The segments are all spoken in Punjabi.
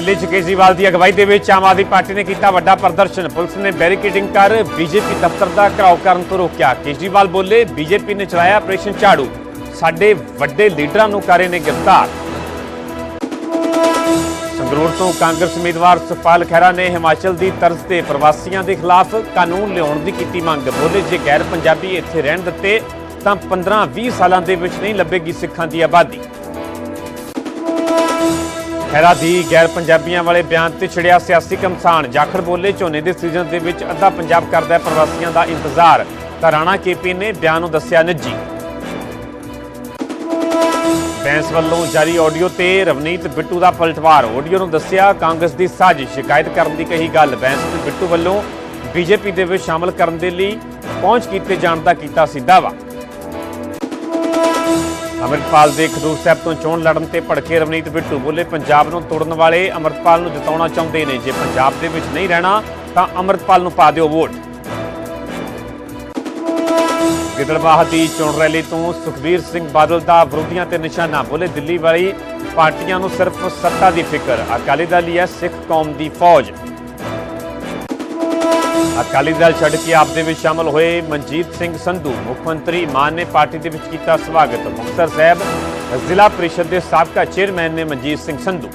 ਦਿੱਲੀ 'ਚ ਕੇਜਰੀਵਾਲ ਦੀ ਅਗਵਾਈ ਦੇ ਵਿੱਚ ਆਮ ਆਦਮੀ ਪਾਰਟੀ ਨੇ ਕੀਤਾ ਵੱਡਾ ਪ੍ਰਦਰਸ਼ਨ। ਪੁਲਿਸ ਨੇ ਬੈਰੀਕੇਡਿੰਗ ਕਰ ਬੀਜੇਪੀ ਦਫ਼ਤਰ ਦਾ ਘਰਾਓ ਕਰਨ ਤੋਂ ਰੋਕਿਆ। ਕੇਜਰੀਵਾਲ ਬੋਲੇ, ਬੀਜੇਪੀ ਨੇ ਚਲਾਇਆ ਆਪਰੇਸ਼ਨ ਝਾੜੂ। ਸਾਡੇ ਵੱਡੇ ਲੀਡਰਾਂ ਨੂੰ ਕਰੇ ਨੇ ਗ੍ਰਿਫਤਾਰ। ਸੰਗਰੂਰ ਤੋਂ ਕਾਂਗਰਸ ਉਮੀਦਵਾਰ ਸੁਖਪਾਲ ਖਹਿਰਾ ਨੇ ਹਿਮਾਚਲ ਦੀ ਤਰਜ਼ ਤੇ ਪ੍ਰਵਾਸੀਆਂ ਦੇ ਖਿਲਾਫ ਕਾਨੂੰਨ ਲਿਆਉਣ ਦੀ ਕੀਤੀ ਮੰਗ। ਬੋਲੇ, ਜੇ ਗੈਰ ਪੰਜਾਬੀ ਇੱਥੇ ਰਹਿਣ ਦਿੱਤੇ, ਤਾਂ 15-20 ਸਾਲਾਂ ਦੇ ਵਿੱਚ ਨਹੀਂ ਲੱਭੇਗੀ ਸਿੱਖਾਂ ਦੀ ਆਬਾਦੀ। ਖਹਿਰਾ ਦੀ ਗੈਰ ਪੰਜਾਬੀਆਂ ਵਾਲੇ ਬਿਆਨ ਤੇ ਛਿੜਿਆ ਸਿਆਸੀ ਕਮਸਾਨ ਜਾਖੜ ਬੋਲੇ ਝੋਨੇ ਦੇ ਸੀਜ਼ਨ ਦੇ ਵਿੱਚ ਅੱਧਾ ਪੰਜਾਬ ਕਰਦਾ ਹੈ ਪ੍ਰਵਾਸੀਆਂ ਦਾ ਇੰਤਜ਼ਾਰ। ਤਾਂ ਰਾਣਾ ਕੇਪੀ ਨੇ ਬਿਆਨ ਨੂੰ ਦੱਸਿਆ ਨਿੱਜੀ। ਬੈਂਸ ਵੱਲੋਂ ਜਾਰੀ ਆਡੀਓ ਤੇ ਰਵਨੀਤ ਬਿੱਟੂ ਦਾ ਪਲਟਵਾਰ। ਆਡੀਓ ਨੂੰ ਦੱਸਿਆ, ਕਾਂਗਰਸ ਦੀ ਸਾਜ਼ਿਸ਼। ਸ਼ਿਕਾਇਤ ਕਰਨ ਦੀ ਕਹੀ ਗੱਲ। ਬੈਂਸ ਤੇ ਬਿੱਟੂ ਵੱਲੋਂ ਬੀਜੇਪੀ ਦੇ ਵਿੱਚ ਸ਼ਾਮਲ ਕਰਨ ਦੇ ਲਈ ਪਹੁੰਚ ਕੀਤੇ ਜਾਣ ਦਾ ਕੀਤਾ ਸੀ ਦਾਅਵਾ। ਅਮਰਪਾਲ ਦੇ ਖਡੂਰ ਸਾਹਿਬ ਤੋਂ ਚੋਣ ਲੜਨ ਤੇ ਭੜਕੇ ਰਵਨੀਤ ਬਿੱਟੂ ਬੋਲੇ, ਪੰਜਾਬ ਨੂੰ ਤੋੜਨ ਵਾਲੇ ਅਮਰਪਾਲ ਨੂੰ ਜਿਤਾਉਣਾ ਚਾਹੁੰਦੇ ਨੇ। ਜੇ ਪੰਜਾਬ ਦੇ ਵਿੱਚ ਨਹੀਂ ਰਹਿਣਾ, ਤਾਂ ਅਮਰਪਾਲ ਨੂੰ ਪਾ ਦਿਓ ਵੋਟ। ਗਿੱਦੜਬਾਹ ਦੀ ਚੋਣ ਰੈਲੀ ਤੋਂ ਸੁਖਬੀਰ ਸਿੰਘ ਬਾਦਲ ਦਾ ਵਿਰੋਧੀਆਂ ਤੇ ਨਿਸ਼ਾਨਾ ਬੋਲੇ, ਦਿੱਲੀ ਵਾਲੀ ਪਾਰਟੀਆਂ ਨੂੰ ਸਿਰਫ ਸੱਤਾ ਦੀ ਫਿਕਰ। ਅਕਾਲੀ ਦਲ ਹੀ ਹੈ ਸਿੱਖ ਕੌਮ ਦੀ ਫੌਜ। ਅਕਾਲੀ ਦਲ ਛੱਡ ਕੇ ਆਪ ਦੇ ਵਿੱਚ ਸ਼ਾਮਲ ਹੋਏ ਮਨਜੀਤ ਸਿੰਘ ਸੰਧੂ, ਮੁੱਖ ਮੰਤਰੀ ਮਾਨ ਨੇ ਪਾਰਟੀ ਦੇ ਵਿੱਚ ਕੀਤਾ ਸਵਾਗਤ। ਮੁਕਤਸਰ ਸਾਹਿਬ, ਜ਼ਿਲ੍ਹਾ ਪ੍ਰੀਸ਼ਦ ਦੇ ਸਾਬਕਾ ਚੇਅਰਮੈਨ ਨੇ ਮਨਜੀਤ ਸਿੰਘ ਸੰਧੂ।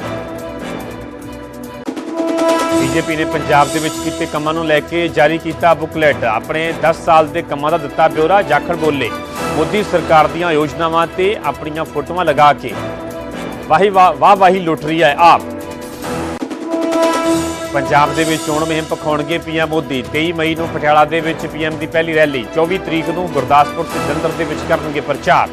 ਬੀਜੇਪੀ ਨੇ ਪੰਜਾਬ ਦੇ ਵਿੱਚ ਕੀਤੇ ਕੰਮਾਂ ਨੂੰ ਲੈ ਕੇ ਜਾਰੀ ਕੀਤਾ ਬੁਕਲੇਟ। ਆਪਣੇ 10 ਸਾਲ ਦੇ ਕੰਮਾਂ ਦਾ ਦਿੱਤਾ ਬਿਊਰਾ ਜਾਖੜ ਬੋਲੇ। ਮੋਦੀ ਸਰਕਾਰ ਦੀਆਂ ਯੋਜਨਾਵਾਂ ਤੇ ਆਪਣੀਆਂ ਫੋਟੋਆਂ ਲਗਾ ਕੇ ਵਾਹੀ ਵਾਹ ਵਾਹੀ ਲੁੱਟ ਰਹੀ ਹੈ ਆਪ। ਪੰਜਾਬ ਦੇ ਵਿੱਚ ਚੋਣ ਮੁਹਿੰਮ ਪਖਾਉਣਗੇ ਪੀਐਮ ਮੋਦੀ। 23 ਮਈ ਨੂੰ ਪਟਿਆਲਾ ਦੇ ਵਿੱਚ ਪੀਐਮ ਦੀ ਪਹਿਲੀ ਰੈਲੀ। 24 ਤਰੀਕ ਨੂੰ ਗੁਰਦਾਸਪੁਰ ਤੇ ਜਲੰਧਰ ਦੇ ਵਿੱਚ ਕਰਨਗੇ ਪ੍ਰਚਾਰ।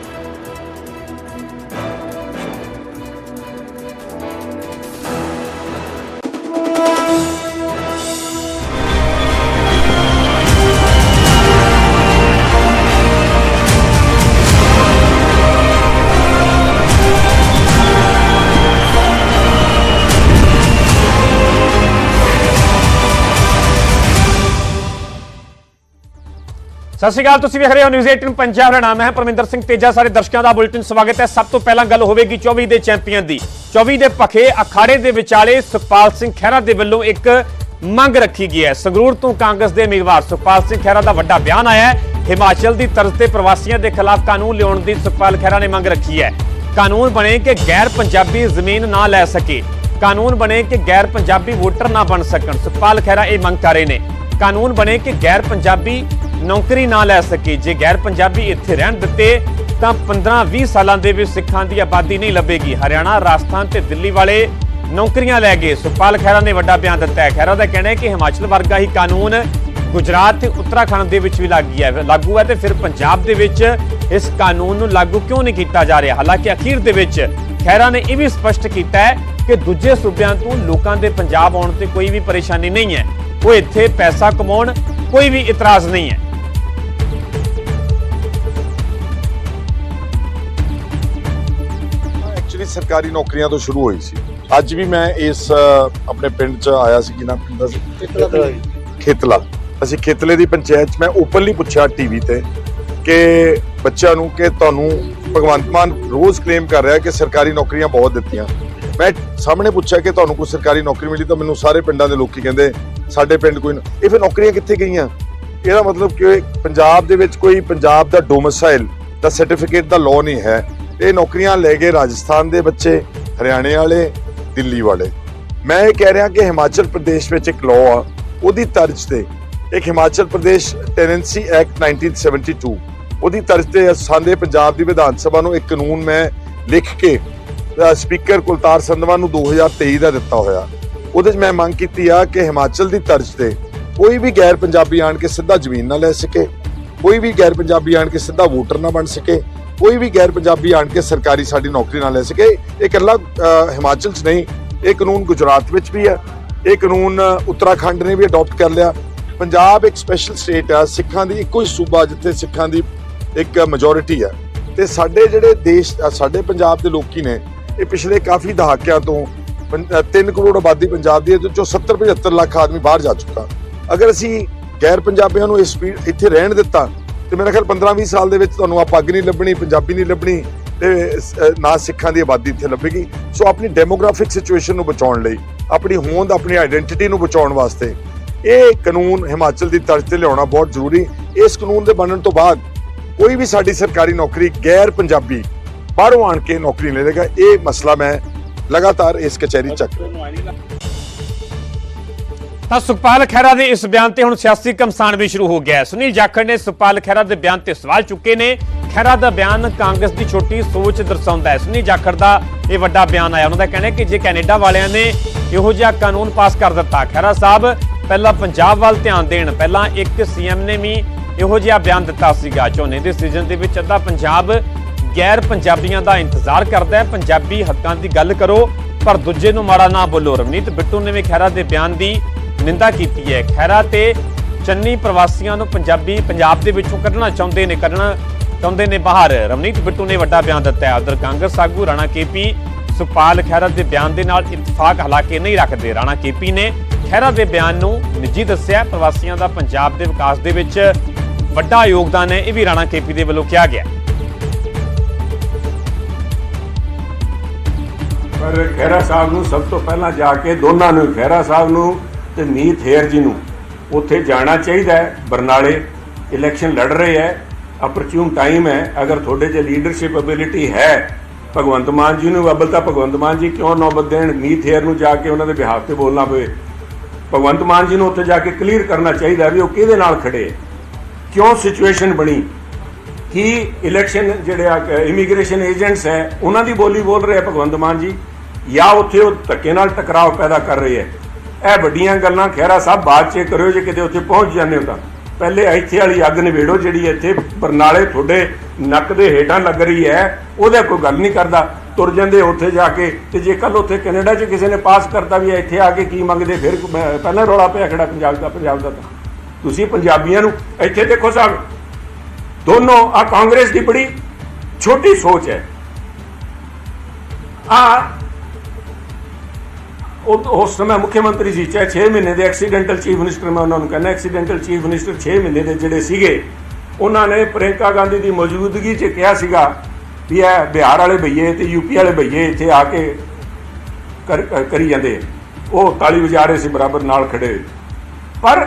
ਸਤਿ ਸ਼੍ਰੀ ਅਕਾਲ, ਤੁਸੀਂ ਵੇਖ ਰਹੇ ਹੋ ਨਿਊਜ਼ 18 ਪੰਜਾਬ। ਦਾ ਨਾਮ ਹੈ ਪਰਮਿੰਦਰ ਸਿੰਘ ਤੇਜਾ। ਸਾਰੇ ਦਰਸ਼ਕਾਂ ਦਾ ਬੁਲੇਟਿਨ ਸਵਾਗਤ ਹੈ। ਸਭ ਤੋਂ ਪਹਿਲਾਂ ਗੱਲ ਹੋਵੇਗੀ 24 ਦੇ ਚੈਂਪੀਅਨ ਦੀ। 24 ਦੇ ਪਖੇ ਅਖਾੜੇ ਦੇ ਵਿਚਾਲੇ ਸੁਖਪਾਲ ਸਿੰਘ ਖਹਿਰਾ ਦੇ ਵੱਲੋਂ ਇੱਕ ਮੰਗ ਰੱਖੀ ਗਈ ਹੈ। ਸੰਗਰੂਰ ਤੋਂ ਕਾਂਗਰਸ ਦੇ ਉਮੀਦਵਾਰ ਸੁਖਪਾਲ ਸਿੰਘ ਖਹਿਰਾ ਦਾ ਵੱਡਾ ਬਿਆਨ ਆਇਆ ਹੈ। ਹਿਮਾਚਲ ਦੀ ਤਰਜ਼ ਤੇ ਪ੍ਰਵਾਸੀਆਂ ਦੇ ਖਿਲਾਫ ਕਾਨੂੰਨ ਲਿਆਉਣ ਦੀ ਸੁਖਪਾਲ ਖਹਿਰਾ ਨੇ ਮੰਗ ਰੱਖੀ ਹੈ। ਕਾਨੂੰਨ ਬਣੇ ਕਿ ਗੈਰ ਪੰਜਾਬੀ ਜ਼ਮੀਨ ਨਾ ਲੈ ਸਕੇ। ਕਾਨੂੰਨ ਬਣੇ ਕਿ ਗੈਰ ਪੰਜਾਬੀ ਵੋਟਰ ਨਾ ਬਣ ਸਕਣ। ਸੁਖਪਾਲ ਖਹਿਰਾ ਇਹ ਮੰਗ ਕਰ ਰਹੇ ਨੇ। ਕਾਨੂੰਨ ਬਣੇ ਕਿ ਗੈਰ ਪੰਜਾਬੀ ਨੌਕਰੀ ਨਾ ਲੈ ਸਕੇ। ਜੇ ਗੈਰ ਪੰਜਾਬੀ ਇੱਥੇ ਰਹਿਣ ਦਿੱਤੇ, ਤਾਂ 15-20 ਸਾਲਾਂ ਦੇ ਵਿੱਚ ਸਿੱਖਾਂ ਦੀ ਆਬਾਦੀ ਨਹੀਂ ਲੱਭੇਗੀ। ਹਰਿਆਣਾ, ਰਾਜਸਥਾਨ ਤੇ ਦਿੱਲੀ ਵਾਲੇ ਨੌਕਰੀਆਂ ਲੈ ਗਏ। ਸੁਖਪਾਲ ਖਹਿਰਾ ਨੇ ਵੱਡਾ ਬਿਆਨ ਦਿੱਤਾ ਹੈ। ਖਹਿਰਾ ਦਾ ਕਹਿਣਾ ਹੈ ਕਿ ਹਿਮਾਚਲ ਵਰਗਾ ਹੀ ਕਾਨੂੰਨ ਗੁਜਰਾਤ ਤੇ ਉੱਤਰਾਖੰਡ ਦੇ ਵਿੱਚ ਵੀ ਲਾਗੀ ਹੈ। ਲਾਗੂ ਹੈ ਤੇ ਫਿਰ ਪੰਜਾਬ ਦੇ ਵਿੱਚ ਇਸ ਕਾਨੂੰਨ ਨੂੰ ਲਾਗੂ ਕਿਉਂ ਨਹੀਂ ਕੀਤਾ ਜਾ ਰਿਹਾ? ਹਾਲਾਂਕਿ ਅਖੀਰ ਦੇ ਵਿੱਚ ਖਹਿਰਾ ਨੇ ਇਹ ਵੀ ਸਪਸ਼ਟ ਕੀਤਾ ਹੈ ਕਿ ਦੂਜੇ ਸੂਬਿਆਂ ਤੋਂ ਲੋਕਾਂ ਦੇ ਪੰਜਾਬ ਆਉਣ ਤੇ ਕੋਈ ਵੀ ਪਰੇਸ਼ਾਨੀ ਨਹੀਂ ਹੈ। ਉਹ ਇੱਥੇ ਪੈਸਾ ਕਮਾਉਣ, ਕੋਈ ਵੀ ਇਤਰਾਜ਼ ਨਹੀਂ ਹੈ। ਐਕਚੁਅਲੀ ਸਰਕਾਰੀ ਨੌਕਰੀਆਂ ਤੋਂ ਸ਼ੁਰੂ ਹੋਈ ਸੀ। ਅੱਜ ਵੀ ਮੈਂ ਇਸ ਆਪਣੇ ਪਿੰਡ 'ਚ ਆਇਆ ਸੀ ਕਿ ਨਾ ਪਿੰਡ ਦਾ ਸੀ? ਖੇਤਲਾ ਅਸੀਂ ਖੇਤਲੇ ਦੀ ਪੰਚਾਇਤ 'ਚ ਮੈਂ ਓਪਨਲੀ ਪੁੱਛਿਆ ਟੀਵੀ ਤੇ ਕਿ ਬੱਚਿਆਂ ਨੂੰ ਕਿ ਤੁਹਾਨੂੰ ਭਗਵੰਤ ਮਾਨ ਰੋਜ਼ ਕਲੇਮ ਕਰ ਰਿਹਾ ਕਿ ਸਰਕਾਰੀ ਨੌਕਰੀਆਂ ਬਹੁਤ ਦਿੱਤੀਆਂ। ਮੈਂ ਸਾਹਮਣੇ ਪੁੱਛਿਆ ਕਿ ਤੁਹਾਨੂੰ ਕੋਈ ਸਰਕਾਰੀ ਨੌਕਰੀ ਮਿਲੀ ਤਾਂ ਮੈਨੂੰ ਸਾਰੇ ਪਿੰਡਾਂ ਦੇ ਲੋਕੀ ਕਹਿੰਦੇ ਸਾਡੇ ਪਿੰਡ ਕੋਈ ਨਾ- ਇਹ ਫਿਰ ਨੌਕਰੀਆਂ ਕਿੱਥੇ ਗਈਆਂ? ਇਹਦਾ ਮਤਲਬ ਕਿ ਪੰਜਾਬ ਦੇ ਵਿੱਚ ਕੋਈ ਪੰਜਾਬ ਦਾ ਡੋਮਿਸਾਈਲ ਦਾ ਸਰਟੀਫਿਕੇਟ ਦਾ ਲਾਅ ਨਹੀਂ ਹੈ। ਇਹ ਨੌਕਰੀਆਂ ਲੈ ਗਏ ਰਾਜਸਥਾਨ ਦੇ ਬੱਚੇ, ਹਰਿਆਣੇ ਵਾਲੇ, ਦਿੱਲੀ ਵਾਲੇ। ਮੈਂ ਇਹ ਕਹਿ ਰਿਹਾ ਕਿ ਹਿਮਾਚਲ ਪ੍ਰਦੇਸ਼ ਵਿੱਚ ਇੱਕ ਲਾਅ ਆ, ਉਹਦੀ ਤਰਜ਼ ਤੇ ਇੱਕ ਹਿਮਾਚਲ ਪ੍ਰਦੇਸ਼ ਟੈਨੈਂਸੀ ਐਕਟ 1972 ਉਹਦੀ ਤਰਜ਼ ਤੇ ਸਾਡੇ ਪੰਜਾਬ ਦੀ ਵਿਧਾਨ ਸਭਾ ਨੂੰ ਇੱਕ ਕਾਨੂੰਨ ਮੈਂ ਲਿਖ ਕੇ ਸਪੀਕਰ ਕੁਲਤਾਰ ਸੰਧਵਾ ਨੂੰ 2023 ਦਾ ਦਿੱਤਾ ਹੋਇਆ। ਉਹਦੇ 'ਚ ਮੈਂ ਮੰਗ ਕੀਤੀ ਆ ਕਿ ਹਿਮਾਚਲ ਦੀ ਤਰਜ਼ ਤੇ ਕੋਈ ਵੀ ਗੈਰ ਪੰਜਾਬੀ ਆਣ ਕੇ ਸਿੱਧਾ ਜ਼ਮੀਨ ਨਾ ਲੈ ਸਕੇ, ਕੋਈ ਵੀ ਗੈਰ ਪੰਜਾਬੀ ਆਣ ਕੇ ਸਿੱਧਾ ਵੋਟਰ ਨਾ ਬਣ ਸਕੇ ਕੋਈ ਵੀ ਗੈਰ ਪੰਜਾਬੀ ਆਣ ਕੇ ਸਰਕਾਰੀ ਸਾਡੀ ਨੌਕਰੀ ਨਾ ਲੈ ਸਕੇ। ਇਹ ਇਕੱਲਾ ਹਿਮਾਚਲ 'ਚ ਨਹੀਂ, ਇਹ ਕਾਨੂੰਨ ਗੁਜਰਾਤ ਵਿੱਚ ਵੀ ਹੈ। ਇਹ ਕਾਨੂੰਨ ਉੱਤਰਾਖੰਡ ਨੇ ਵੀ ਅਡਾਪਟ ਕਰ ਲਿਆ। ਪੰਜਾਬ ਇੱਕ ਸਪੈਸ਼ਲ ਸਟੇਟ ਆ, ਸਿੱਖਾਂ ਦੀ ਇੱਕੋ ਹੀ ਸੂਬਾ ਜਿੱਥੇ ਸਿੱਖਾਂ ਦੀ ਇੱਕ ਮੈਜੋਰਿਟੀ ਹੈ ਤੇ ਸਾਡੇ ਜਿਹੜੇ ਦੇਸ਼ ਸਾਡੇ ਪੰਜਾਬ ਦੇ ਲੋਕੀ ਨੇ, ਇਹ ਪਿਛਲੇ ਕਾਫੀ ਦਹਾਕਿਆਂ ਤੋਂ 3 ਕਰੋੜ ਆਬਾਦੀ ਪੰਜਾਬ ਦੀ ਹੈ, ਜੋ 70 75 ਲੱਖ ਆਦਮੀ ਬਾਹਰ ਜਾ ਚੁੱਕਾ। ਅਗਰ ਅਸੀਂ ਗੈਰ ਪੰਜਾਬੀਆਂ ਨੂੰ ਇਸ ਸਪੀਡ ਇੱਥੇ ਰਹਿਣ ਦਿੱਤਾ ਤੇ ਮੇਰਾ ਖਿਆਲ 15 20 ਸਾਲ ਦੇ ਵਿੱਚ ਤੁਹਾਨੂੰ ਆ ਪੱਗ ਨਹੀਂ ਲੱਭਣੀ, ਪੰਜਾਬੀ ਨਹੀਂ ਲੱਭਣੀ ਤੇ ਨਾ ਸਿੱਖਾਂ ਦੀ ਆਬਾਦੀ ਇੱਥੇ ਲੱਭੇਗੀ। ਸੋ ਆਪਣੀ ਡੈਮੋਗ੍ਰਾਫਿਕ ਸਿਚੁਏਸ਼ਨ ਨੂੰ ਬਚਾਉਣ ਲਈ, ਆਪਣੀ ਹੋਂਦ, ਆਪਣੀ ਆਇਡੈਂਟੀਟੀ ਨੂੰ ਬਚਾਉਣ ਵਾਸਤੇ ਇਹ ਕਾਨੂੰਨ ਹਿਮਾਚਲ ਦੀ ਤਰਜ਼ ਤੇ ਲਿਆਉਣਾ ਬਹੁਤ ਜ਼ਰੂਰੀ। ਇਸ ਕਾਨੂੰਨ ਦੇ ਬਣਨ ਤੋਂ ਬਾਅਦ ਕੋਈ ਵੀ ਸਾਡੀ ਸਰਕਾਰੀ ਨੌਕਰੀ ਗੈਰ ਪੰਜਾਬੀ ਬਾਹਰੋਂ ਆਣ ਕੇ ਨੌਕਰੀ ਨਹੀਂ ਲਏਗਾ। ਇਹ ਮਸਲਾ ਮੈਂ ਲਗਾਤਾਰ ਇਸ ਕਚਹਿਰੀ ਚੱਕ ਰਿਹਾ। ਤਾਂ ਸੁਖਪਾਲ ਖਹਿਰਾ ਦੇ ਇਸ ਬਿਆਨ ਤੇ ਹੁਣ ਸਿਆਸੀ ਕਮਸਾਨ ਵੀ ਸ਼ੁਰੂ ਹੋ ਗਿਆ ਹੈ। ਸੁਨੀਲ ਜਾਖੜ ਨੇ ਸੁਖਪਾਲ ਖਹਿਰਾ ਦੇ ਬਿਆਨ ਤੇ ਸਵਾਲ ਚੁੱਕੇ ਨੇ। ਖਹਿਰਾ ਦਾ ਬਿਆਨ ਕਾਂਗਰਸ ਦੀ ਛੋਟੀ ਸੋਚ ਦਰਸਾਉਂਦਾ ਹੈ। ਸੁਨੀਲ ਜਾਖੜ ਦਾ ਇਹ ਵੱਡਾ ਬਿਆਨ ਆਇਆ। ਉਹਨਾਂ ਦਾ ਕਹਿਣਾ ਹੈ ਕਿ ਜੇ ਕੈਨੇਡਾ ਵਾਲਿਆਂ ਨੇ ਇਹੋ ਜਿਹਾ ਕਾਨੂੰਨ ਪਾਸ ਕਰ ਦਿੱਤਾ, ਖਹਿਰਾ ਸਾਹਿਬ ਪਹਿਲਾਂ ਪੰਜਾਬ ਵੱਲ ਧਿਆਨ ਦੇਣ, ਪਹਿਲਾਂ ਇੱਕ ਸੀਐਮ ਨੇ ਵੀ ਇਹੋ ਜਿਹਾ ਬਿਆਨ ਦਿੱਤਾ ਸੀਗਾ। ਝੋਨੇ ਦੇ ਸੀਜ਼ਨ ਦੇ ਵਿੱਚ ਅੱਧਾ ਪੰਜਾਬ ਗੈਰ ਪੰਜਾਬੀਆਂ ਦਾ ਇੰਤਜ਼ਾਰ ਕਰਦਾ ਹੈ। ਪੰਜਾਬੀ ਹੱਕਾਂ ਦੀ ਗੱਲ ਕਰੋ, ਪਰ ਦੂਜੇ ਨੂੰ ਮਾੜਾ ਨਾ ਬੋਲੋ। ਰਵਨੀਤ ਬਿੱਟੂ ਨੇ ਵੀ ਖਹਿਰਾ ਦੇ ਬਿਆਨ ਦੀ ਨਿੰਦਾ ਕੀਤੀ ਹੈ। ਖਹਿਰਾ ਤੇ ਚੰਨੀ ਪ੍ਰਵਾਸੀਆਂ ਨੂੰ ਪੰਜਾਬੀ ਪੰਜਾਬ ਦੇ ਵਿੱਚੋਂ ਕੱਢਣਾ ਚਾਹੁੰਦੇ ਨੇ ਕੱਢਣਾ ਚਾਹੁੰਦੇ ਨੇ ਬਾਹਰ। ਰਵਨੀਤ ਬਿੱਟੂ ਨੇ ਵੱਡਾ ਬਿਆਨ ਦਿੱਤਾ ਹੈ। ਉਧਰ ਕਾਂਗਰਸ ਆਗੂ ਰਾਣਾ ਕੇਪੀ ਸੁਪਾਲ ਖਹਿਰਾ ਦੇ ਬਿਆਨ ਦੇ ਨਾਲ ਇਤਫਾਕ ਹਾਲਾਂਕਿ ਨਹੀਂ ਰੱਖਦੇ। ਰਾਣਾ ਕੇਪੀ ਨੇ ਖਹਿਰਾ ਦੇ ਬਿਆਨ ਨੂੰ ਨਿੱਜੀ ਦੱਸਿਆ। ਪ੍ਰਵਾਸੀਆਂ ਦਾ ਪੰਜਾਬ ਦੇ ਵਿਕਾਸ ਦੇ ਵਿੱਚ ਵੱਡਾ ਯੋਗਦਾਨ ਹੈ। ਇਹ ਵੀ ਰਾਣਾ ਕੇਪੀ ਦੇ ਵੱਲੋਂ ਕਿਹਾ ਗਿਆ ਪਰ ਖਹਿਰਾ ਸਾਹਿਬ ਨੂੰ ਸਭ ਤੋਂ ਪਹਿਲਾਂ ਜਾ ਕੇ ਦੋਨਾਂ ਨੂੰ, ਖਹਿਰਾ ਸਾਹਿਬ ਨੂੰ ਤੇ ਮੀਤ ਹੇਰ ਜੀ ਨੂੰ ਉੱਥੇ ਜਾਣਾ ਚਾਹੀਦਾ ਹੈ। ਬਰਨਾਲੇ ਇਲੈਕਸ਼ਨ ਲੜ ਰਹੇ ਹੈ। ਅਪਰਚੂਨ ਟਾਈਮ ਹੈ। ਅਗਰ ਤੁਹਾਡੇ 'ਚ ਲੀਡਰਸ਼ਿਪ ਅਬਿਲਿਟੀ ਹੈ, ਭਗਵੰਤ ਮਾਨ ਜੀ ਨੂੰ ਅੱਬਲ ਤਾਂ ਭਗਵੰਤ ਮਾਨ ਜੀ ਕਿਉਂ ਨੌਬਤ ਦੇਣ? ਮੀਤ ਹੇਰ ਨੂੰ ਜਾ ਕੇ ਉਹਨਾਂ ਦੇ ਬਿਹਾਫ ਤੇ ਬੋਲਣਾ ਪਵੇ। ਭਗਵੰਤ ਮਾਨ ਜੀ ਨੂੰ ਉੱਥੇ ਜਾ ਕੇ ਕਲੀਅਰ ਕਰਨਾ ਚਾਹੀਦਾ ਵੀ ਉਹ ਕਿਹਦੇ ਨਾਲ ਖੜੇ ਕਿਉਂ ਸਿਚੁਏਸ਼ਨ ਬਣੀ? ਕੀ ਇਲੈਕਸ਼ਨ ਜਿਹੜੇ ਆ ਇਮੀਗ੍ਰੇਸ਼ਨ ਏਜੰਟਸ ਹੈ, ਉਹਨਾਂ ਦੀ ਬੋਲੀ ਬੋਲ ਰਹੇ ਭਗਵੰਤ ਮਾਨ ਜੀ? ਜਾਂ ਉੱਥੇ ਉਹ ਧੱਕੇ ਨਾਲ ਟਕਰਾਅ ਪੈਦਾ ਕਰ ਰਹੇ ਹੈ? ਇਹ ਵੱਡੀਆਂ ਗੱਲਾਂ ਖਹਿਰਾ ਸਾਹਿਬ ਬਾਅਦ ਚ ਕਰਿਓ ਜੇ ਕਿਤੇ ਉੱਥੇ ਪਹੁੰਚ ਜਾਂਦੇ ਹੋ ਤਾਂ ਪਹਿਲੇ ਇੱਥੇ ਵਾਲੀ ਅੱਗ ਨਿਬੇੜੋ ਜਿਹੜੀ ਇੱਥੇ ਬਰਨਾਲੇ ਤੁਹਾਡੇ ਨੱਕ ਦੇ ਹੇਠਾਂ ਲੱਗ ਰਹੀ ਹੈ, ਉਹਦਾ ਕੋਈ ਗੱਲ ਨਹੀਂ ਕਰਦਾ। ਤੁਰ ਜਾਂਦੇ ਉੱਥੇ ਜਾ ਕੇ ਤੇ ਜੇ ਕੱਲ ਉੱਥੇ ਕੈਨੇਡਾ 'ਚ ਕਿਸੇ ਨੇ ਪਾਸ ਕਰਤਾ ਵੀ ਇੱਥੇ ਆ ਕੇ ਕੀ ਮੰਗਦੇ, ਫਿਰ ਪਹਿਲਾਂ ਰੌਲਾ ਪਿਆ ਖੜਾ ਪੰਜਾਬ ਦਾ ਪੰਜਾਬ ਦਾ ਤਾਂ। ਤੁਸੀਂ ਪੰਜਾਬੀਆਂ ਨੂੰ ਇੱਥੇ ਦੇਖੋ ਸਾਹਿਬ, ਦੋਨੋਂ ਆ ਕਾਂਗਰਸ ਦੀ ਬੜੀ ਛੋਟੀ ਸੋਚ ਹੈ। ਆ ਉਹ ਉਸ ਸਮੇਂ ਮੁੱਖ ਮੰਤਰੀ ਸੀ, ਚਾਹੇ 6 ਮਹੀਨੇ ਦੇ ਐਕਸੀਡੈਂਟਲ ਚੀਫ ਮਿਨਿਸਟਰ ਮੈਂ ਉਹਨਾਂ ਨੂੰ ਕਹਿੰਦਾ ਐਕਸੀਡੈਂਟਲ ਚੀਫ ਮਿਨਿਸਟਰ 6 ਮਹੀਨੇ ਦੇ ਜਿਹੜੇ ਸੀਗੇ, ਉਹਨਾਂ ਨੇ ਪ੍ਰਿੰਕਾ ਗਾਂਧੀ ਦੀ ਮੌਜੂਦਗੀ 'ਚ ਕਿਹਾ ਸੀਗਾ ਵੀ ਇਹ ਬਿਹਾਰ ਵਾਲੇ ਭਈਏ ਤੇ ਯੂਪੀ ਵਾਲੇ ਭਈਏ ਇੱਥੇ ਆ ਕੇ ਕਰੀ ਜਾਂਦੇ ਉਹ ਤਾਲੀ ਵਜਾ ਰਹੇ ਸੀ, ਬਰਾਬਰ ਨਾਲ ਖੜੇ ਪਰ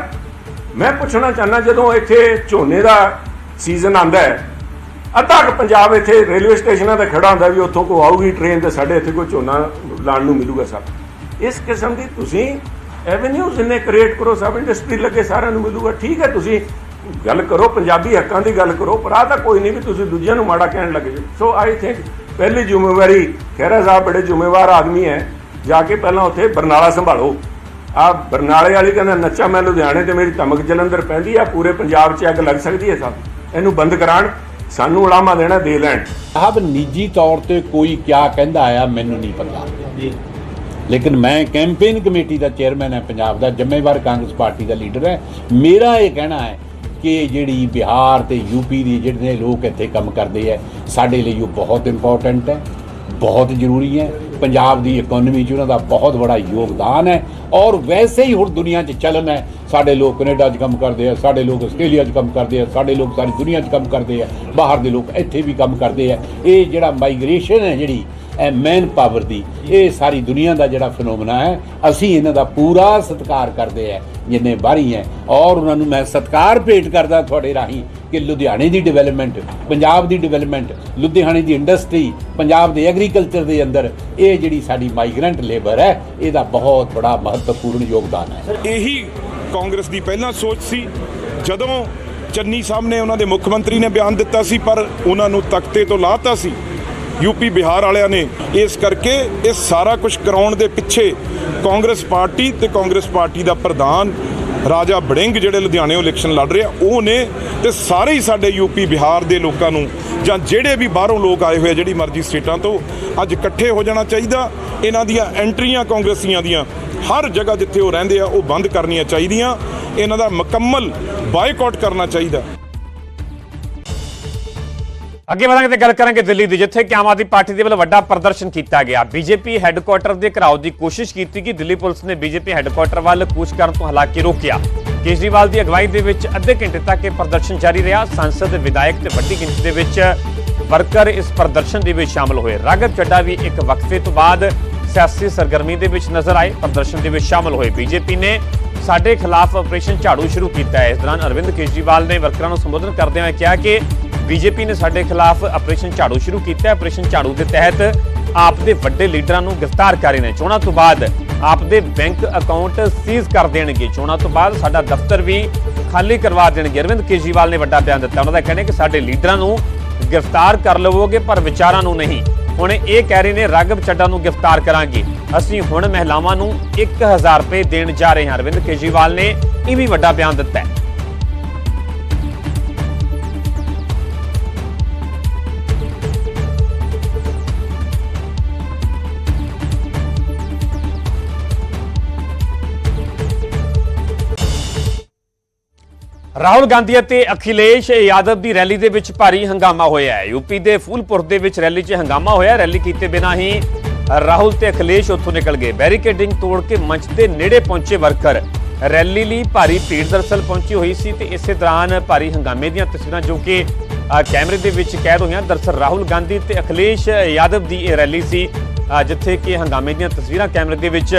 ਮੈਂ ਪੁੱਛਣਾ ਚਾਹੁੰਦਾ, ਜਦੋਂ ਇੱਥੇ ਝੋਨੇ ਦਾ ਸੀਜ਼ਨ ਆਂਦਾ ਹੈ, ਅੱਧਾ ਕੁ ਪੰਜਾਬ ਇੱਥੇ ਰੇਲਵੇ ਸਟੇਸ਼ਨਾਂ ਤੇ ਖੜਾ ਹੁੰਦਾ ਵੀ ਉੱਥੋਂ ਕੋ ਆਊਗੀ ਟ੍ਰੇਨ ਤੇ ਸਾਡੇ ਇੱਥੇ ਕੋਈ ਝੋਨਾ ਲਾਣ ਨੂੰ ਮਿਲੂਗਾ ਸਭ। ਇਸ ਕਿਸਮ ਦੀ ਤੁਸੀਂ ਐਵੇਨਿਊਜ਼ ਇੰਨੇ ਕ੍ਰੀਏਟ ਕਰੋ ਸਭ ਇੰਡਸਟਰੀ ਲੱਗੇ ਸਾਰਿਆਂ ਨੂੰ ਮਿਲੂਗਾ ਠੀਕ ਹੈ ਤੁਸੀਂ। ਗੱਲ ਕਰੋ ਪੰਜਾਬੀ ਹੱਕਾਂ ਦੀ ਗੱਲ ਕਰੋ ਪਰ ਆ ਤਾਂ ਕੋਈ ਨਹੀਂ ਵੀ ਤੁਸੀਂ ਦੂਜਿਆਂ ਨੂੰ ਮਾੜਾ ਕਹਿਣ ਲੱਗੇ ਸੋ ਆਈ ਥਿੰਕ ਪਹਿਲੀ ਜ਼ਿੰਮੇਵਾਰੀ ਖਹਿਰਾ ਸਾਹਿਬ ਬੜੇ ਜ਼ਿੰਮੇਵਾਰ ਆਦਮੀ ਹੈ। ਜਾ ਕੇ ਪਹਿਲਾਂ ਉੱਥੇ ਬਰਨਾਲਾ ਸੰਭਾਲੋ। ਆ ਬਰਨਾਲੇ ਵਾਲੀ ਕਹਿੰਦਾ ਨੱਚਾ ਮੈਂ ਲੁਧਿਆਣੇ ਤੇ ਮੇਰੀ ਧਮਕ ਜਲੰਧਰ ਪੈਂਦੀ ਆ ਪੂਰੇ ਪੰਜਾਬ 'ਚ ਅੱਗ ਲੱਗ ਸਕਦੀ ਹੈ ਸਭ। ਇਹਨੂੰ ਬੰਦ ਕਰਾਣ ਸਾਨੂੰ ਉਲਾਮਾ ਦੇਣਾ ਦੇ ਲੈਣ। ਸਾਹਿਬ ਨਿੱਜੀ ਤੌਰ ਤੇ ਕੋਈ ਕਿਆ ਕਹਿੰਦਾ ਆਇਆ ਮੈਨੂੰ ਨਹੀਂ ਪਤਾ। ਲੇਕਿਨ ਮੈਂ ਕੈਂਪੇਨ ਕਮੇਟੀ ਦਾ ਚੇਅਰਮੈਨ ਹੈ, ਪੰਜਾਬ ਦਾ ਜ਼ਿੰਮੇਵਾਰ ਕਾਂਗਰਸ ਪਾਰਟੀ ਦਾ ਲੀਡਰ ਹੈ। ਮੇਰਾ ਇਹ ਕਹਿਣਾ ਹੈ ਕਿ ਜਿਹੜੀ ਬਿਹਾਰ ਤੇ ਯੂਪੀ ਦੇ ਜਿਹੜੇ ਲੋਕ ਇੱਥੇ ਕੰਮ ਕਰਦੇ ਹੈ ਸਾਡੇ ਲਈ ਉਹ ਬਹੁਤ ਇੰਪੋਰਟੈਂਟ ਹੈ, ਬਹੁਤ ਜ਼ਰੂਰੀ ਹੈ। ਪੰਜਾਬ ਦੀ ਇਕਨੋਮੀ 'ਚ ਉਹਨਾਂ ਦਾ ਬਹੁਤ ਬੜਾ ਯੋਗਦਾਨ ਹੈ ਔਰ ਵੈਸੇ ਹੀ ਹੁਣ ਦੁਨੀਆ 'ਚ ਚੱਲਣ ਹੈ। ਸਾਡੇ ਲੋਕ ਕੈਨੇਡਾ 'ਚ ਕੰਮ ਕਰਦੇ ਆ, ਸਾਡੇ ਲੋਕ ਆਸਟ੍ਰੇਲੀਆ 'ਚ ਕੰਮ ਕਰਦੇ ਆ, ਸਾਡੇ ਲੋਕ ਸਾਰੀ ਦੁਨੀਆ 'ਚ ਕੰਮ ਕਰਦੇ ਆ, ਬਾਹਰ ਦੇ ਲੋਕ ਇੱਥੇ ਵੀ ਕੰਮ ਕਰਦੇ ਆ। ਇਹ ਜਿਹੜਾ ਮਾਈਗ੍ਰੇਸ਼ਨ ਹੈ ਜਿਹੜੀ ਇਹ ਮੈਨ ਪਾਵਰ ਦੀ। ਇਹ ਸਾਰੀ ਦੁਨੀਆ ਦਾ ਜਿਹੜਾ ਫੈਨੋਮਨਾ ਹੈ, ਅਸੀਂ ਇਹਨਾਂ ਦਾ ਪੂਰਾ ਸਤਿਕਾਰ ਕਰਦੇ ਆ, ਜਿੰਨੇ ਬਾਹਰੀ ਹੈ। ਔਰ ਉਹਨਾਂ ਨੂੰ ਮੈਂ ਸਤਿਕਾਰ ਭੇਟ ਕਰਦਾ ਤੁਹਾਡੇ ਰਾਹੀਂ ਕਿ ਲੁਧਿਆਣੇ ਦੀ ਡਿਵੈਲਪਮੈਂਟ ਪੰਜਾਬ ਦੀ ਡਿਵੈਲਪਮੈਂਟ ਲੁਧਿਆਣੇ ਦੀ ਇੰਡਸਟਰੀ ਪੰਜਾਬ ਦੇ ਐਗਰੀਕਲਚਰ ਦੇ ਅੰਦਰ, ਇਹ ਜਿਹੜੀ ਸਾਡੀ ਮਾਈਗ੍ਰੈਂਟ ਲੇਬਰ ਹੈ, ਇਹਦਾ ਬਹੁਤ ਬੜਾ ਮਹੱਤਵਪੂਰਨ ਯੋਗਦਾਨ ਹੈ। ਇਹੀ ਕਾਂਗਰਸ ਦੀ ਪਹਿਲਾਂ ਸੋਚ ਸੀ। ਜਦੋਂ ਚੰਨੀ ਸਾਹਿਬ ਨੇ ਉਹਨਾਂ ਦੇ ਮੁੱਖ ਮੰਤਰੀ ਨੇ ਬਿਆਨ ਦਿੱਤਾ ਸੀ, ਪਰ ਉਹਨਾਂ ਨੂੰ ਤਖਤੇ ਤੋਂ ਲਾਤਾ ਸੀ। ਯੂਪੀ ਬਿਹਾਰ ਵਾਲਿਆਂ ਨੇ ਇਸ ਕਰਕੇ ਇਹ ਸਾਰਾ ਕੁਝ ਕਰਾਉਣ ਦੇ ਪਿੱਛੇ ਕਾਂਗਰਸ ਪਾਰਟੀ ਤੇ ਕਾਂਗਰਸ ਪਾਰਟੀ ਦਾ ਪ੍ਰਧਾਨ ਰਾਜਾ ਬੜਿੰਗ ਜਿਹੜੇ ਲੁਧਿਆਣੇ ਇਲੈਕਸ਼ਨ ਲੜ ਰਹੇ ਆ, ਉਹ ਨੇ ਤੇ ਸਾਰੇ ਹੀ ਸਾਡੇ ਯੂਪੀ ਬਿਹਾਰ ਦੇ ਲੋਕਾਂ ਨੂੰ ਜਾਂ ਜਿਹੜੇ ਵੀ ਬਾਹਰੋਂ ਲੋਕ ਆਏ ਹੋਏ ਆ, ਜਿਹੜੀ ਮਰਜ਼ੀ ਸਟੇਟਾਂ ਤੋਂ, ਅੱਜ ਇਕੱਠੇ ਹੋ ਜਾਣਾ ਚਾਹੀਦਾ। ਇਹਨਾਂ ਦੀਆਂ ਐਂਟਰੀਆਂ ਕਾਂਗਰਸੀਆਂ ਦੀਆਂ, ਹਰ ਜਗ੍ਹਾ ਜਿੱਥੇ ਉਹ ਰਹਿੰਦੇ ਆ, ਉਹ ਬੰਦ ਕਰਨੀਆਂ ਚਾਹੀਦੀਆਂ। ਇਹਨਾਂ ਦਾ ਮੁਕੰਮਲ ਬਾਈਕਾਟ ਕਰਨਾ ਚਾਹੀਦਾ। ਅੱਗੇ ਵਧਾਂਗੇ ਤੇ ਗੱਲ ਕਰਾਂਗੇ ਦਿੱਲੀ ਦੀ, ਜਿੱਥੇ ਕਿ ਆਮ ਆਦਮੀ ਪਾਰਟੀ ਦੇ ਵੱਲੋਂ ਵੱਡਾ ਪ੍ਰਦਰਸ਼ਨ ਕੀਤਾ ਗਿਆ। ਬੀਜੇਪੀ ਹੈੱਡਕੁਆਟਰ ਦੇ ਘਰਾਓ ਦੀ ਕੋਸ਼ਿਸ਼ ਕੀਤੀ ਕਿ ਦਿੱਲੀ ਪੁਲਿਸ ਨੇ ਬੀਜੇਪੀ ਹੈੱਡਕੁਆਟਰ ਵੱਲ ਕੂਚ ਕਰਨ ਤੋਂ ਹਾਲਾਂਕਿ ਰੋਕਿਆ। ਕੇਜਰੀਵਾਲ ਦੀ ਅਗਵਾਈ ਦੇ ਵਿੱਚ ਅੱਧੇ ਘੰਟੇ ਤੱਕ ਇਹ ਪ੍ਰਦਰਸ਼ਨ ਜਾਰੀ ਰਿਹਾ। ਸੰਸਦ ਵਿਧਾਇਕ ਤੇ ਵੱਡੀ ਗਿਣਤੀ ਦੇ ਵਿੱਚ ਵਰਕਰ ਇਸ ਪ੍ਰਦਰਸ਼ਨ ਦੇ ਵਿੱਚ ਸ਼ਾਮਲ ਹੋਏ। ਰਾਘਵ ਚੱਡਾ ਵੀ ਇੱਕ ਵਕਫੇ ਤੋਂ ਬਾਅਦ ਸਿਆਸੀ ਸਰਗਰਮੀ ਦੇ ਵਿੱਚ ਨਜ਼ਰ ਆਏ, ਪ੍ਰਦਰਸ਼ਨ ਦੇ ਵਿੱਚ ਸ਼ਾਮਲ ਹੋਏ। ਬੀਜੇਪੀ ਨੇ ਸਾਡੇ ਖਿਲਾਫ ਆਪਰੇਸ਼ਨ ਝਾੜੂ ਸ਼ੁਰੂ ਕੀਤਾ ਹੈ। ਇਸ ਦੌਰਾਨ ਅਰਵਿੰਦ ਕੇਜਰੀਵਾਲ ਨੇ ਵਰਕਰਾਂ ਨੂੰ ਸੰਬੋਧਨ ਕਰਦਿਆਂ ਹੋਏ ਕਿਹਾ ਕਿ ਬੀਜੇਪੀ ਨੇ ਸਾਡੇ ਖਿਲਾਫ ਆਪਰੇਸ਼ਨ ਝਾੜੂ ਸ਼ੁਰੂ ਕੀਤਾ ਹੈ। ਆਪਰੇਸ਼ਨ ਝਾੜੂ ਦੇ ਤਹਿਤ ਆਪ ਦੇ ਵੱਡੇ ਲੀਡਰਾਂ ਨੂੰ ਗ੍ਰਿਫਤਾਰ ਕਰ ਰਹੇ ਨੇ। ਚੋਣਾਂ ਤੋਂ ਬਾਅਦ ਆਪ ਦੇ ਬੈਂਕ ਅਕਾਊਂਟ ਸੀਜ਼ ਕਰ ਦੇਣਗੇ। ਚੋਣਾਂ ਤੋਂ ਬਾਅਦ ਸਾਡਾ ਦਫ਼ਤਰ ਵੀ ਖਾਲੀ ਕਰਵਾ ਦੇਣਗੇ। ਅਰਵਿੰਦ ਕੇਜਰੀਵਾਲ ਨੇ ਵੱਡਾ ਬਿਆਨ ਦਿੱਤਾ। ਉਹਨਾਂ ਦਾ ਕਹਿਣਾ ਹੈ ਕਿ ਸਾਡੇ ਲੀਡਰਾਂ ਨੂੰ ਗ੍ਰਿਫਤਾਰ ਕਰ ਲਵੋਗੇ, ਪਰ ਵਿਚਾਰਾਂ ਨੂੰ ਨਹੀਂ। ਹੁਣ ਇਹ ਕਹਿ ਰਹੇ ਨੇ, ਰਾਘਵ ਚੱਡਾ ਨੂੰ ਗ੍ਰਿਫਤਾਰ ਕਰਾਂਗੇ। ਅਸੀਂ ਹੁਣ ਮਹਿਲਾਵਾਂ ਨੂੰ 1000 ਰੁਪਏ ਦੇਣ ਜਾ ਰਹੇ ਹਾਂ। ਅਰਵਿੰਦ ਕੇਜਰੀਵਾਲ ਨੇ ਇਹ ਵੀ ਵੱਡਾ ਬਿਆਨ ਦਿੱਤਾ ਹੈ। ਰਾਹੁਲ ਗਾਂਧੀ ਅਤੇ ਅਖਿਲੇਸ਼ ਯਾਦਵ ਦੀ ਰੈਲੀ ਦੇ ਵਿੱਚ ਭਾਰੀ ਹੰਗਾਮਾ ਹੋਇਆ ਹੈ। ਯੂਪੀ ਦੇ ਫੂਲਪੁਰ ਦੇ ਵਿੱਚ ਰੈਲੀ 'ਚ ਹੰਗਾਮਾ ਹੋਇਆ। ਰੈਲੀ ਕੀਤੇ ਬਿਨਾਂ ਹੀ ਰਾਹੁਲ ਤੇ ਅਖਿਲੇਸ਼ ਉੱਥੋਂ ਨਿਕਲ ਗਏ। ਬੈਰੀਕੇਡਿੰਗ ਤੋੜ ਕੇ ਮੰਚ ਦੇ ਨੇੜੇ ਪਹੁੰਚੇ ਵਰਕਰ। ਰੈਲੀ ਲਈ ਭਾਰੀ ਭੀੜ ਦਰਸਲ ਪਹੁੰਚੀ ਹੋਈ ਸੀ ਤੇ ਇਸੇ ਦੌਰਾਨ ਭਾਰੀ ਹੰਗਾਮੇ ਦੀਆਂ ਤਸਵੀਰਾਂ ਜੋ ਕਿ ਕੈਮਰੇ ਦੇ ਵਿੱਚ ਕੈਦ ਹੋਈਆਂ। ਦਰਸਲ ਰਾਹੁਲ ਗਾਂਧੀ ਤੇ ਅਖਿਲੇਸ਼ ਯਾਦਵ ਦੀ ਇਹ ਰੈਲੀ ਸੀ ਜਿੱਥੇ ਕਿ ਹੰਗਾਮੇ ਦੀਆਂ ਤਸਵੀਰਾਂ ਕੈਮਰੇ ਦੇ ਵਿੱਚ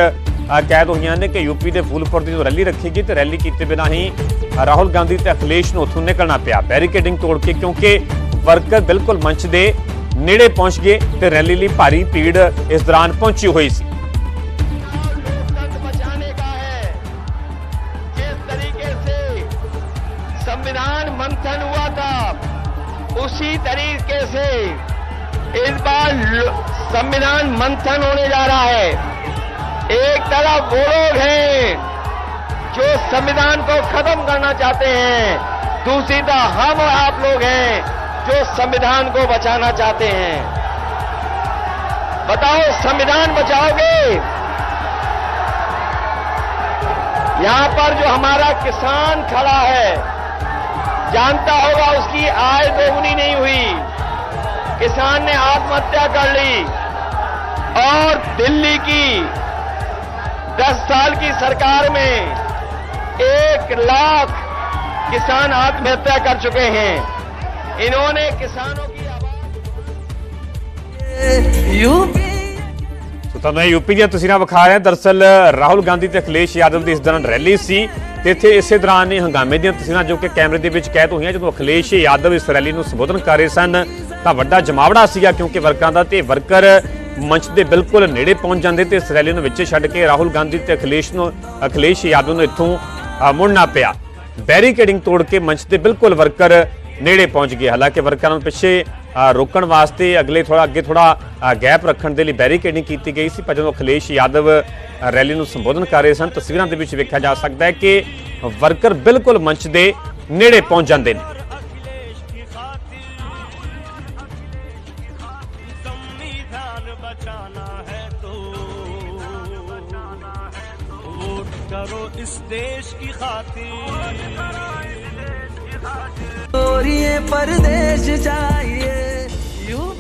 ਕੈਦ ਹੋਈਆਂ ਨੇ ਕਿ ਯੂਪੀ ਦੇ ਫੂਲਪੁਰ ਦੀ ਜੋ ਰੈਲੀ ਰੱਖੀ ਗਈ ਤੇ ਰੈਲੀ ਕੀਤੇ ਬਿਨਾਂ ਹੀ ਰਾਹੁਲ ਗਾਂਧੀ ਤੇ ਅਖਿਲੇਸ਼ ਨੂੰ ਉੱਥੋਂ ਨਿਕਲਣਾ ਪਿਆ ਬੈਰੀਕੇਡਿੰਗ ਤੋੜ ਕੇ ਕਿਉਂਕਿ ਵਰਕਰ ਬਿਲਕੁਲ ਮੰਚ ਦੇ ਨੇੜੇ ਪਹੁੰਚ ਗਏ ਤੇ ਰੈਲੀ ਲਈ ਭਾਰੀ ਭੀੜ ਇਸ ਦੌਰਾਨ ਪਹੁੰਚੀ ਹੋਈ ਸੀ लोकतंत्र बचाने का है जिस तरीके से संविधान मंथन हुआ था उसी तरीके से इस बार लो- संविधान मंथन होने जा रहा है एक तरफ़ वो लोग हैं जो संविधान को खत्म करना चाहते हैं। दूसरी तरफ़ हम और आप लोग हैं जो संविधान को बचाना चाहते हैं। बताओ, संविधान बचाओगे? यहाँ पर जो हमारा किसान खड़ा है, जानता होगा उसकी आय दोगुनी नहीं हुई। किसान ने आत्महत्या कर ली और दिल्ली की 10 साल की सरकार में एक लाख किसान आत्महत्या कर चुके हैं इन्होंने किसानों की आवाज ਸੋ ਤੁਹਾਨੂੰ ਇਹ ਯੂਪੀ ਦੀਆਂ ਤਸਵੀਰਾਂ ਵਿਖਾ ਰਿਹਾ ਦਰਸਲ ਰਾਹੁਲ ਗਾਂਧੀ ਤੇ ਅਖਿਲੇਸ਼ ਯਾਦਵ ਦੀ ਇਸ ਦੌਰਾਨ ਰੈਲੀ ਸੀ ਤੇ ਇੱਥੇ ਇਸੇ ਦੌਰਾਨ ਹੀ ਹੰਗਾਮੇ ਦੀਆਂ ਤਸਵੀਰਾਂ ਜੋ ਕਿ ਕੈਮਰੇ ਦੇ ਵਿੱਚ ਕੈਦ ਹੋਈਆਂ ਜਦੋਂ ਅਖਿਲੇਸ਼ ਯਾਦਵ ਇਸ ਰੈਲੀ ਨੂੰ ਸੰਬੋਧਨ ਕਰ ਰਹੇ ਸਨ ਤਾਂ ਵੱਡਾ ਜਮਾਵੜਾ ਸੀਗਾ ਕਿਉਂਕਿ ਵਰਕਰਾਂ ਦਾ ਤੇ ਵਰਕਰ ਮੰਚ ਦੇ ਬਿਲਕੁਲ ਨੇੜੇ ਪਹੁੰਚ ਜਾਂਦੇ ਤੇ ਇਸ ਰੈਲੀ ਨੂੰ ਵਿੱਚ ਛੱਡ ਕੇ ਰਾਹੁਲ ਗਾਂਧੀ ਤੇ ਅਖਿਲੇਸ਼ ਨੂੰ, ਅਖਿਲੇਸ਼ ਯਾਦਵ ਨੂੰ ਇੱਥੋਂ ਮੁੜਨਾ ਪਿਆ। ਬੈਰੀਕੇਡਿੰਗ ਤੋੜ ਕੇ ਮੰਚ ਦੇ ਬਿਲਕੁਲ ਵਰਕਰ ਨੇੜੇ ਪਹੁੰਚ ਗਏ। ਹਾਲਾਂਕਿ ਵਰਕਰਾਂ ਨੂੰ ਪਿੱਛੇ ਰੋਕਣ ਵਾਸਤੇ ਅਗਲੇ ਥੋੜਾ ਅੱਗੇ ਥੋੜਾ ਗੈਪ ਰੱਖਣ ਦੇ ਲਈ ਬੈਰੀਕੇਡਿੰਗ ਕੀਤੀ ਗਈ ਸੀ ਪਰ ਜਦੋਂ ਅਖਿਲੇਸ਼ ਯਾਦਵ ਰੈਲੀ ਨੂੰ ਸੰਬੋਧਨ ਕਰ ਰਹੇ ਸਨ। ਤਸਵੀਰਾਂ ਦੇ ਵਿੱਚ ਵੇਖਿਆ ਜਾ ਸਕਦਾ ਹੈ ਕਿ ਵਰਕਰ ਬਿਲਕੁਲ ਮੰਚ ਦੇ ਨੇੜੇ ਪਹੁੰਚ ਜਾਂਦੇ ਨੇ। करो इस देश की खातिर और ये परदेश चाहिए